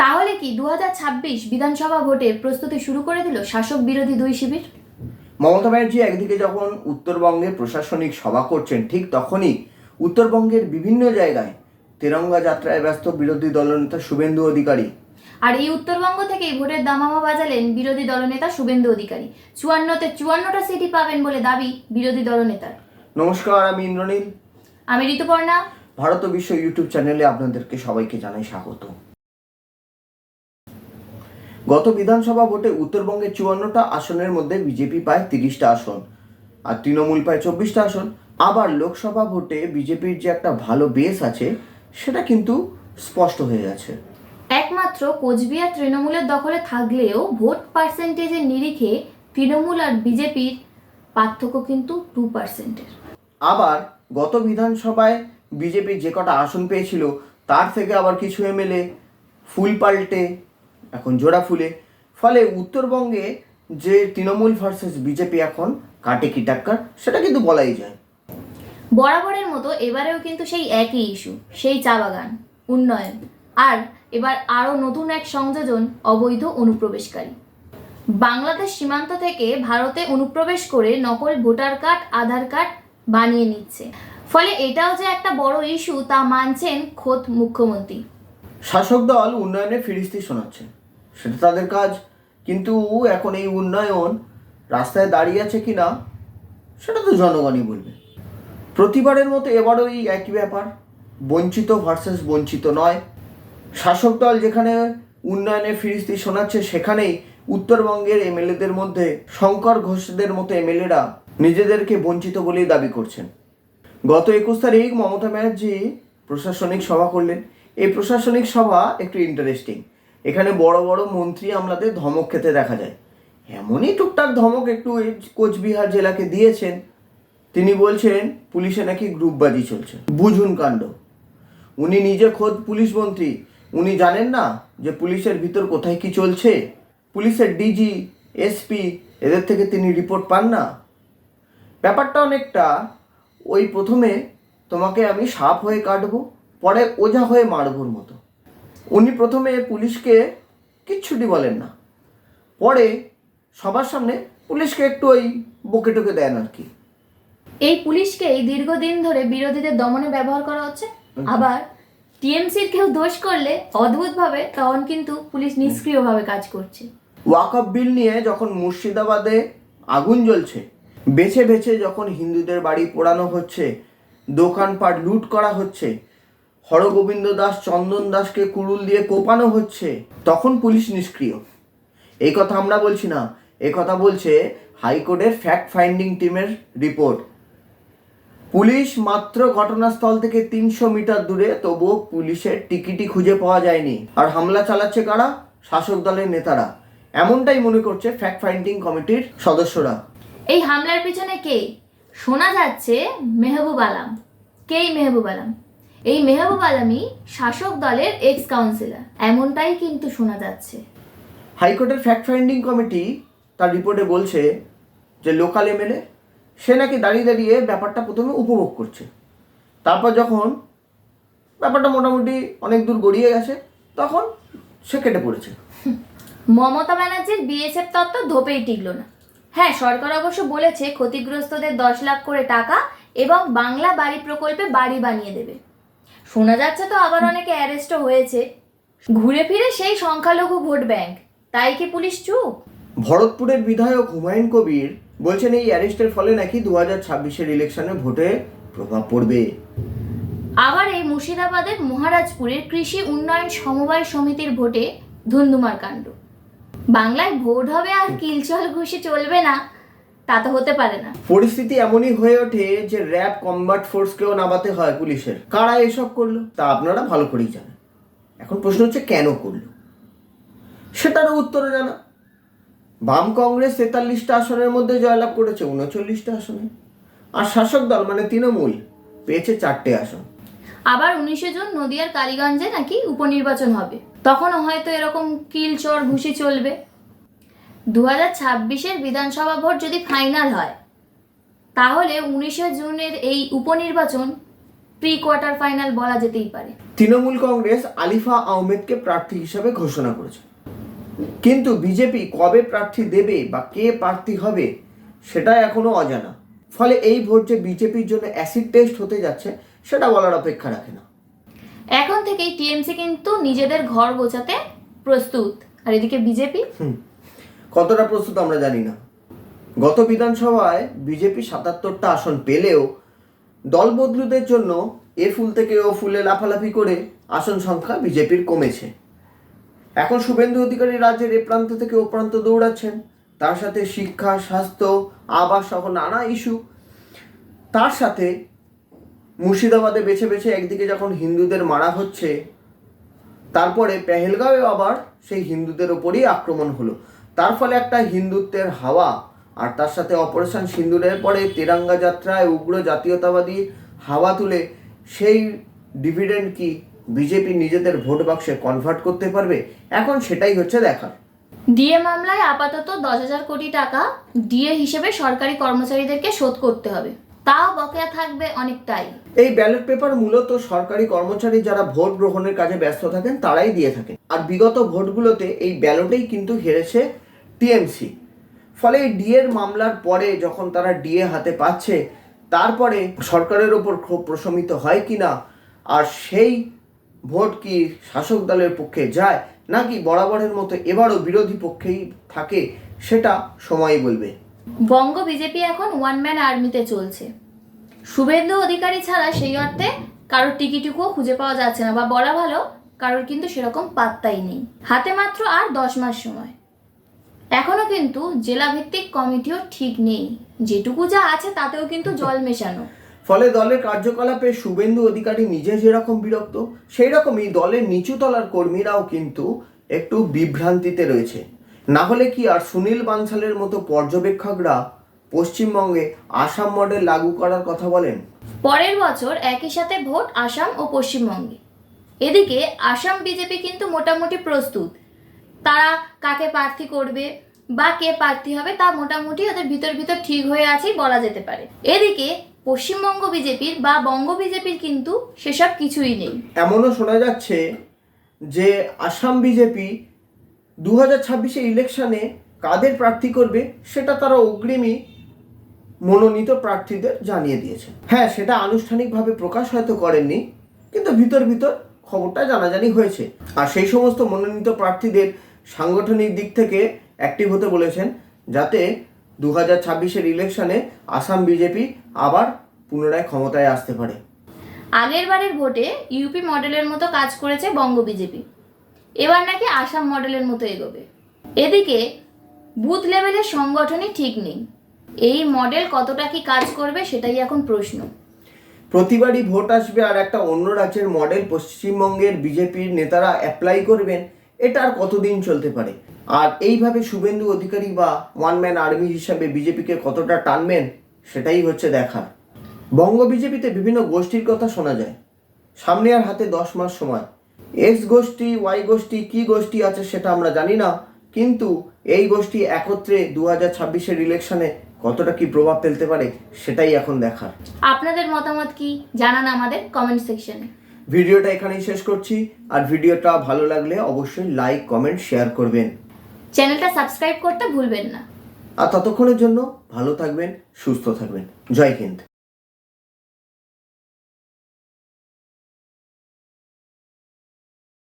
তাহলে কি দু হাজার ছাব্বিশ বিধানসভা ভোটের প্রস্তুতি শুরু করে দিল শাসক বিরোধী দুই শিবির? মমতা ব্যানার্জি একদিকে যখন উত্তরবঙ্গে প্রশাসনিক সভা করছেন ঠিক তখনই উত্তরবঙ্গের বিভিন্ন জায়গায় তেরঙ্গা যাত্রায় ব্যস্ত বিরোধী দলনেতা শুভেন্দু অধিকারী। আর এই উত্তরবঙ্গ থেকেই ভোটের দামামা বাজালেন বিরোধী দলনেতা শুভেন্দু অধিকারী। চুয়ান্নতে চুয়ান্নটা সিটি পাবেন বলে দাবি বিরোধী দলনেতার। নমস্কার আমি ইন্দ্রনীল। আমি ঋতুপর্ণা। ভারত বিশ্ব ইউটিউব চ্যানেলে আপনাদেরকে সবাইকে জানাই স্বাগত। গত বিধানসভা ভোটে উত্তরবঙ্গের চুয়ান্নটা আসনের মধ্যে বিজেপি পায় তিরিশটা আসন আর তৃণমূল পায় চব্বিশটা আসন। আবার লোকসভা ভোটে বিজেপির যে একটা ভালো বেস আছে সেটা কিন্তু স্পষ্ট হয়ে গেছে। একমাত্র কোচবিহার তৃণমূলের দখলে থাকলেও ভোট পার্সেন্টেজের নিরিখে তৃণমূল আর বিজেপির পার্থক্য কিন্তু টু পার্সেন্টের। আবার গত বিধানসভায় বিজেপি যে কটা আসন পেয়েছিল তার থেকে আবার কিছু এমএলএ ফুল পাল্টে এখন জোড়া ফুলে। ফলে উত্তরবঙ্গে যে তৃণমূল ভার্সেস বিজেপি এখন কাটে কি টাক্কার সেটা কিন্তু বলাই যায়। বরাবরের মতো এবারেও কিন্তু সেই একই ইস্যু সেই চা বাগান উন্নয়ন আর এবার আরও নতুন এক সংযোজন অবৈধ অনুপ্রবেশকারী। বাংলাদেশ সীমান্ত থেকে ভারতে অনুপ্রবেশ করে নকল ভোটার কার্ড আধার কার্ড বানিয়ে নিচ্ছে। ফলে এটাও যে একটা বড় ইস্যু তা মানছেন খোদ মুখ্যমন্ত্রী। শাসক দল উন্নয়নে ফিরিস্তি শোনাচ্ছে সেটা তাদের কাজ। কিন্তু এখন এই উন্নয়ন রাস্তায় দাঁড়িয়ে আছে কি না সেটা তো জনগণই বলবে। প্রতিবারের মতো এবারও এই একই ব্যাপার, বঞ্চিত ভার্সেস বঞ্চিত নয়। শাসক দল যেখানে উন্নয়নের ফিরিস্তি শোনাচ্ছে, সেখানেই উত্তরবঙ্গের এমএলএদের মধ্যে, শঙ্কর ঘোষদের মতো এমএলএরা নিজেদেরকে বঞ্চিত বলেই দাবি করছেন। গত একুশ তারিখ মমতা ব্যানার্জি প্রশাসনিক সভা করলেন। এই প্রশাসনিক সভা একটু ইন্টারেস্টিং এখানে বড় বড় মন্ত্রী আমলাদের ধমক খেতে দেখা যায়। এমনই টুকটাক ধমক একটু কোচবিহার জেলাকে দিয়েছেন। তিনি বলছেন, পুলিশে নাকি গ্রুপবাজি চলছে। বুঝুন কাণ্ড। উনি নিজে খোদ পুলিশ মন্ত্রী। উনি জানেন না যে পুলিশের ভিতর কোথায় কি চলছে। পুলিশের ডিজি, এসপি, এদের থেকে তিনি রিপোর্ট পান না। ব্যাপারটা অনেকটা, ওই প্রথমে তোমাকে আমি সাপ হয়ে কাটবো, পরে ওঝা হয়ে মারবোর মতো। উনি প্রথমে পুলিশকে কিচ্ছুটি বলেন না। পরে সবার সামনে পুলিশকে একটু ওই বকে টকে দেন আর কি। এই পুলিশকেই দীর্ঘদিন ধরে বিরোধীদের দমনে ব্যবহার করা হচ্ছে। আবার টিএমসির কেউ দোষ করলে অদ্ভুতভাবে তখন কিন্তু পুলিশ নিষ্ক্রিয়ভাবে কাজ করছে। ওয়াকআপ বিল নিয়ে যখন মুর্শিদাবাদে আগুন জ্বলছে বেছে বেছে যখন হিন্দুদের বাড়ি পোড়ানো হচ্ছে দোকানপাট লুট করা হচ্ছে হরগোবিন্দ দাস চন্দন দাসকে কুড়ুল দিয়ে কোপানো হচ্ছে, তখন পুলিশ নিষ্ক্রিয়। এই কথা আমরা বলছি না এই কথা বলছে হাইকোর্টের ফ্যাক্ট ফাইন্ডিং টিমের রিপোর্ট পুলিশ মাত্র ঘটনাস্থল থেকে তিনশো মিটার দূরে, তবুও পুলিশের টিকিটই খুঁজে পাওয়া যায়নি। আর হামলা চালাচ্ছে কারা? শাসক দলের নেতারা। এমনটাই মনে করছে ফ্যাক্ট ফাইন্ডিং কমিটির সদস্যরা। এই হামলার পিছনে কে? শোনা যাচ্ছে মেহবুব আলম। কেই মেহবুব আলম? এই মেহবুব আলমই শাসক দলের এক্স কাউন্সিলর এমনটাই কিন্তু শোনা যাচ্ছে। হাইকোর্টের ফ্যাক্ট ফাইন্ডিং কমিটি তার রিপোর্টে বলছে যে লোকাল এমএলএ সে নাকি দাঁড়িয়ে দাঁড়িয়ে ব্যাপারটা প্রথমে উপভোগ করছে। তারপর যখন ব্যাপারটা মোটামুটি অনেক দূর গড়িয়ে গেছে তখন সে কেটে পড়েছে। মমতা ব্যানার্জির বিএসএফ তত্ত্ব ধোপেই টিকলো না। হ্যাঁ সরকার অবশ্য বলেছে ক্ষতিগ্রস্তদের দশ লাখ করে টাকা এবং বাংলা বাড়ি প্রকল্পে বাড়ি বানিয়ে দেবে। শোনা যাচ্ছে তো আবার অনেকে অ্যারেস্টও হয়েছে। ঘুরে ফিরে সেই সংখ্যালঘু ভোট ব্যাংক। তাই কি পুলিশ চুপ? ভরতপুরের বিধায়ক হুমায়ুন কবির বলছেন এই অ্যারেস্টের ফলে নাকি দু হাজার ছাব্বিশের ইলেকশনে ভোটে প্রভাব পড়বে। আবার এই মুর্শিদাবাদের মহারাজপুরের কৃষি উন্নয়ন সমবায় সমিতির ভোটে ধুন্ধুমার কাণ্ড। বাংলায় ভোট হবে আর কিলচল ঘুষি চলবে না। তা তো হতে পারে না। পরিস্থিতি এমনই হয়ে ওঠে যে র্যাব কম্বাট ফোর্সকেও নামাতে হয় পুলিশের। কারা এসব করল? তা আপনারা ভালো করেই জানেন। এখন প্রশ্ন হচ্ছে কেন করল? সেটারও উত্তর জানা। বাম কংগ্রেস তেতাল্লিশটা আসনের মধ্যে জয়লাভ করেছে উনচল্লিশটা আসনে। আর শাসক দল মানে তৃণমূল পেয়েছে চারটে আসন। আবার উনিশে জুন নদিয়ার কালীগঞ্জে নাকি উপনির্বাচন হবে। তখনও হয়তো এরকম কিলচর ঘুষি চলবে। দু হাজার ছাব্বিশের বিধানসভা ভোট যদি ফাইনাল হয় তাহলে উনিশে জুনের এই উপনির্বাচন প্রি কোয়ার্টার ফাইনাল বলা যেতেই পারে। তৃণমূল কংগ্রেস আলিফা আহমেদকে প্রার্থী হিসাবে ঘোষণা করেছে। কিন্তু বিজেপি কবে প্রার্থী দেবে বা কে প্রার্থী হবে সেটা এখনও অজানা। ফলে এই ভোট যে বিজেপির জন্য অ্যাসিড টেস্ট হতে যাচ্ছে সেটা বলার অপেক্ষা রাখে না। এখন থেকেই টিএমসি কিন্তু নিজেদের ঘর গোছাতে প্রস্তুত। আর এদিকে বিজেপি? হুম। কতটা প্রস্তুত আমরা জানি না। গত বিধানসভায় বিজেপি সাতাত্তরটা আসন পেলেও দল বদলুদের জন্য এ ফুল থেকে ও ফুলে লাফালাফি করে আসন সংখ্যা বিজেপির কমেছে। এখন শুভেন্দু অধিকারী রাজ্যের এ প্রান্ত থেকে ও প্রান্ত দৌড়াচ্ছেন। তার সাথে শিক্ষা, স্বাস্থ্য, আবাস সহ নানা ইস্যু। তার সাথে মুর্শিদাবাদে বেছে বেছে একদিকে যখন হিন্দুদের মারা হচ্ছে, তারপরে পেহেলগাঁওয়ে আবার সেই হিন্দুদের ওপরই আক্রমণ হলো। তার ফলে একটা হিন্দুত্বের হাওয়া আর তার সাথে অপারেশন সিন্দুরের পরে তেরাঙ্গা যাত্রায় উগ্র জাতীয়তাবাদী হাওয়া তুলে সেই ডিভিডেন্ড কি বিজেপি নিজেদের ভোট বাক্সে কনভার্ট করতে পারবে? এখন সেটাই হচ্ছে দেখার। ডিএ মামলায় আপাতত দশ হাজার কোটি টাকা ডিএ হিসেবে সরকারি কর্মচারীদেরকে শোধ করতে হবে। তাও বকেয়া থাকবে অনেকটাই। এই ব্যালট পেপার মূলত সরকারি কর্মচারী যারা ভোট গ্রহণের কাজে ব্যস্ত থাকেন তারাই দিয়ে থাকেন। আর বিগত ভোটগুলোতে এই ব্যালটেই কিন্তু হেরেছে টিএমসি। ফলে এই ডিএর মামলার পরে যখন তারা ডিএ হাতে পাচ্ছে, তারপরে সরকারের ওপর ক্ষোভ প্রশমিত হয় কি না, আর সেই ভোট কি শাসক দলের পক্ষে যায়, নাকি বরাবরের মতো এবারও বিরোধী পক্ষেই থাকে, সেটা সময় বলবে। বঙ্গ বিজেপি এখন ওয়ান ম্যান আর্মিতে চলছে। শুভেন্দু অধিকারী ছাড়া সেই অর্থে কারোর টিকিটুকুও খুঁজে পাওয়া যাচ্ছে না, বা বলা ভালো কারোর কিন্তু সেরকম পাত্তাই নেই। হাতে মাত্র আর দশ মাস সময়। এখনও কিন্তু জেলা ভিত্তিক কমিটিও ঠিক নেই। যেটুকু যা আছে তাতেও কিন্তু জল মেশানো। ফলে দলের কার্যকলাপে শুভেন্দু অধিকারী নিজে যেরকম বিরক্ত সেই রকমই দলের নিচু তলার কর্মীরাও কিন্তু একটু বিভ্রান্তিতে রয়েছে। না হলে কি আর সুনীল বানসালের মতো পর্যবেক্ষকরা পশ্চিমবঙ্গে আসাম মডেল লাগু করার কথা বলেন? পরের বছর একই সাথে ভোট আসাম ও পশ্চিমবঙ্গে। এদিকে আসাম বিজেপি কিন্তু মোটামুটি প্রস্তুত। তারা কাকে প্রার্থী করবে বা কে প্রার্থী হবে তা মোটামুটি ওদের ভিতর ভিতর ঠিক হয়ে আছেই বলা যেতে পারে। এদিকে পশ্চিমবঙ্গ বিজেপির বা বঙ্গ বিজেপির কিন্তু সেসব কিছুই নেই। এমনও শোনা যাচ্ছে যে আসাম বিজেপি দু হাজার ছাব্বিশে ইলেকশনে কাদের প্রার্থী করবে সেটা তারা অগ্রিমই মনোনীত প্রার্থীদের জানিয়ে দিয়েছে। হ্যাঁ সেটা আনুষ্ঠানিকভাবে প্রকাশ হয়তো করেননি, কিন্তু ভিতর ভিতর খবরটা জানাজানি হয়েছে। আর সেই সমস্ত মনোনীত প্রার্থীদের সাংগঠনিক দিক থেকে অ্যাক্টিভ হতে বলেছেন যাতে দু হাজার ছাব্বিশের ইলেকশনে আসাম বিজেপি আবার পুনরায় ক্ষমতায় আসতে পারে। আগের বারের ভোটে ইউপি মডেলের মতো কাজ করেছে বঙ্গ বিজেপি এবার নাকি আসাম মডেলের মতো এগোবে। এদিকে বুথ লেভেলের সংগঠনই ঠিক নেই। এই মডেল কতটা কি কাজ করবে সেটাই এখন প্রশ্ন। প্রতিবারই ভোট আসবে আর একটা অন্য রাজ্যের মডেল পশ্চিমবঙ্গের বিজেপির নেতারা অ্যাপ্লাই করবেন এটা আর কতদিন চলতে পারে? আর এইভাবে শুভেন্দু অধিকারী বা ওয়ান ম্যান আর্মি হিসাবে বিজেপিকে কতটা টানবেন, সেটাই হচ্ছে দেখার। বঙ্গ বিজেপিতে বিভিন্ন গোষ্ঠীর কথা শোনা যায়। সামনে আর হাতে দশ মাস সময়। এক্স গোষ্ঠী ওয়াই গোষ্ঠী, কি গোষ্ঠী আছে সেটা আমরা জানি না, কিন্তু এই গোষ্ঠী একত্রে দু হাজার ছাব্বিশের ইলেকশনে কতটা কি প্রভাব ফেলতে পারে, সেটাই এখন দেখার। আপনাদের মতামত কি? জানান আমাদের কমেন্ট সেকশনে ভিডিওটা এখানেই শেষ করছি। আর ভিডিওটা ভালো লাগলে অবশ্যই লাইক কমেন্ট শেয়ার করবেন। চ্যানেলটা সাবস্ক্রাইব করতে ভুলবেন না। আর ততক্ষণের জন্য ভালো থাকবেন সুস্থ থাকবেন। জয় হিন্দ।